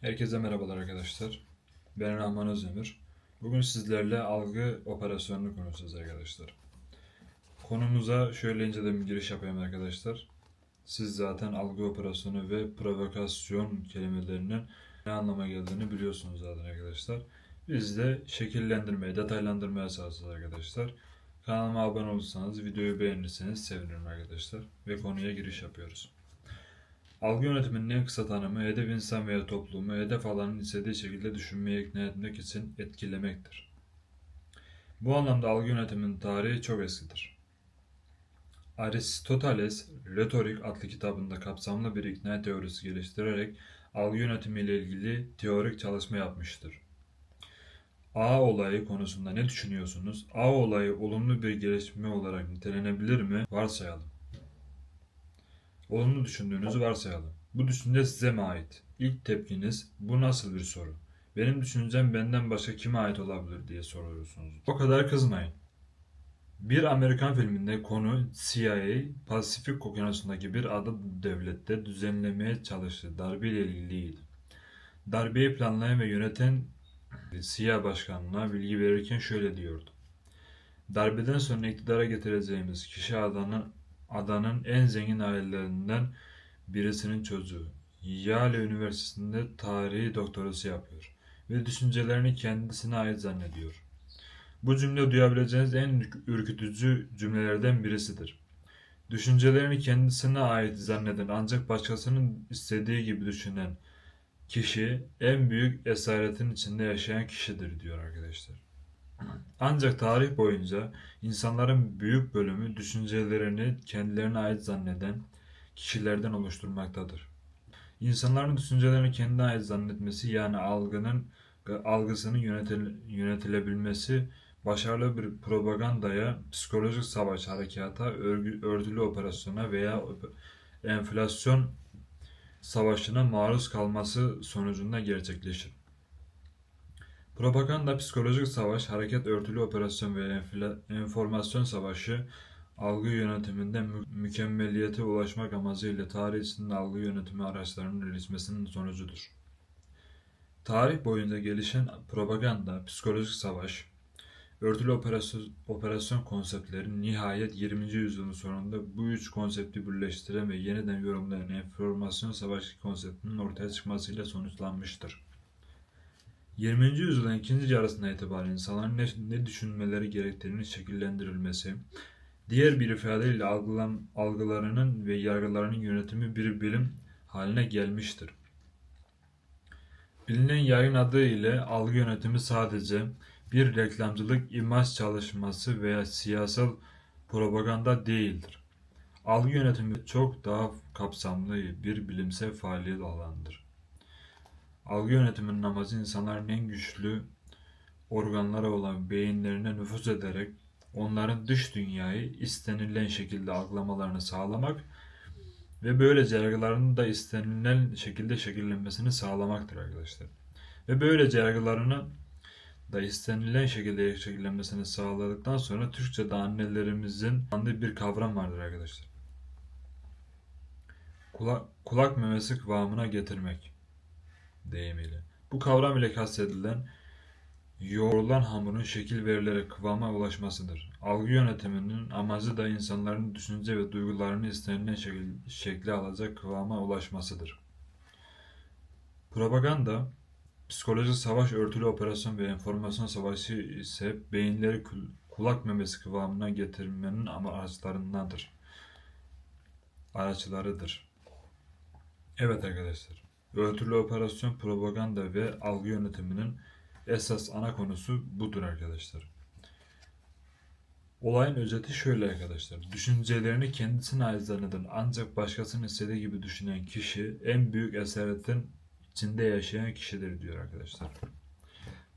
Herkese merhabalar arkadaşlar. Ben Rahman Özdemir. Bugün sizlerle algı operasyonunu konuşacağız arkadaşlar. Konumuza şöyle inceden bir giriş yapayım arkadaşlar. Siz zaten algı operasyonu ve provokasyon kelimelerinin ne anlama geldiğini biliyorsunuz zaten arkadaşlar. Biz de şekillendirmeye, detaylandırmaya çalışacağız arkadaşlar. Kanalıma abone olursanız, videoyu beğenirseniz sevinirim arkadaşlar. Ve konuya giriş yapıyoruz. Algı yönetiminin en kısa tanımı hedef insan veya toplumu hedef alanın istediği şekilde düşünmeye ikna etmek için etkilemektir. Bu anlamda algı yönetiminin tarihi çok eskidir. Aristoteles, Retorik adlı kitabında kapsamlı bir ikna teorisi geliştirerek algı yönetimi ile ilgili teorik çalışma yapmıştır. A olayı konusunda ne düşünüyorsunuz? A olayı olumlu bir gelişme olarak nitelenebilir mi? Varsayalım. Olumlu düşündüğünüzü varsayalım. Bu düşünce size mi ait? İlk tepkiniz bu nasıl bir soru? Benim düşüncem benden başka kime ait olabilir diye soruyorsunuz. O kadar kızmayın. Bir Amerikan filminde konu CIA, Pasifik Okyanusu'ndaki bir ada devlette düzenlemeye çalıştığı darbeyle ilgiliydi. Darbeyi planlayan ve yöneten CIA başkanına bilgi verirken şöyle diyordu. Darbeden sonra iktidara getireceğimiz kişi adanın adanın en zengin ailelerinden birisinin çocuğu. Yale Üniversitesi'nde tarihi doktorası yapıyor ve düşüncelerini kendisine ait zannediyor. Bu cümle duyabileceğiniz en ürkütücü cümlelerden birisidir. Düşüncelerini kendisine ait zanneden ancak başkasının istediği gibi düşünen kişi en büyük esaretin içinde yaşayan kişidir diyor arkadaşlar. Ancak tarih boyunca insanların büyük bölümü düşüncelerini kendilerine ait zanneden kişilerden oluşturmaktadır. İnsanların düşüncelerini kendine ait zannetmesi yani algının algısının yönetil, yönetilebilmesi başarılı bir propagandaya, psikolojik savaş harekata, örgü, örgülü operasyona veya enflasyon savaşına maruz kalması sonucunda gerçekleşir. Propaganda, psikolojik savaş, hareket örtülü operasyon ve enformasyon savaşı algı yönetiminde mü- mükemmeliyete ulaşmak amacıyla tarih içinde algı yönetimi araçlarının gelişmesinin sonucudur. Tarih boyunca gelişen propaganda, psikolojik savaş, örtülü operasyon, operasyon konseptleri nihayet 20. yüzyılın sonunda bu üç konsepti birleştiren ve yeniden yorumlayan enformasyon savaşı konseptinin ortaya çıkmasıyla sonuçlanmıştır. 20. yüzyılın ikinci yarısına itibaren insanların ne, ne düşünmeleri gerektiğini şekillendirilmesi, diğer bir ifadeyle algılan, algılarının ve yargılarının yönetimi bir bilim haline gelmiştir. Bilinen yayın adı ile algı yönetimi sadece bir reklamcılık imaj çalışması veya siyasal propaganda değildir. Algı yönetimi çok daha kapsamlı bir bilimsel faaliyet alanıdır. Algı yönetiminin amacı insanların en güçlü organları olan beyinlerine nüfuz ederek onların dış dünyayı istenilen şekilde algılamalarını sağlamak ve böylece yargılarının da istenilen şekilde şekillenmesini sağlamaktır arkadaşlar. Ve böylece yargılarını da istenilen şekilde şekillenmesini sağladıktan sonra Türkçe'de annelerimizin anladığı bir kavram vardır arkadaşlar. Kulak, kulak memesi kıvamına getirmek deyimiyle. Bu kavram ile kastedilen yoğrulan hamurun şekil verilerek kıvama ulaşmasıdır. Algı yönetiminin amacı da insanların düşünce ve duygularını istenilen şekil, şekli alacak kıvama ulaşmasıdır. Propaganda, psikolojik savaş, örtülü operasyon ve enformasyon savaşı ise beyinleri kulak memesi kıvamına getirmenin araçlarındandır. Araçlarıdır. Evet arkadaşlar. Örtülü operasyon, propaganda ve algı yönetiminin esas ana konusu budur arkadaşlar. Olayın özeti şöyle arkadaşlar. Düşüncelerini kendisine ait zanneden ancak başkasının istediği gibi düşünen kişi en büyük esaretin içinde yaşayan kişidir diyor arkadaşlar.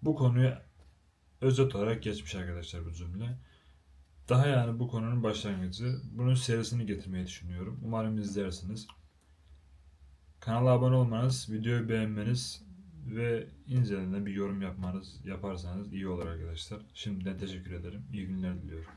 Bu konuyu özet olarak geçmiş arkadaşlar bu cümle. Daha yani bu konunun başlangıcı. Bunun serisini getirmeyi düşünüyorum. Umarım izlersiniz. Kanala abone olmanız, videoyu beğenmeniz ve incelenen bir yorum yapmanız yaparsanız iyi olur arkadaşlar. Şimdiden teşekkür ederim. İyi günler diliyorum.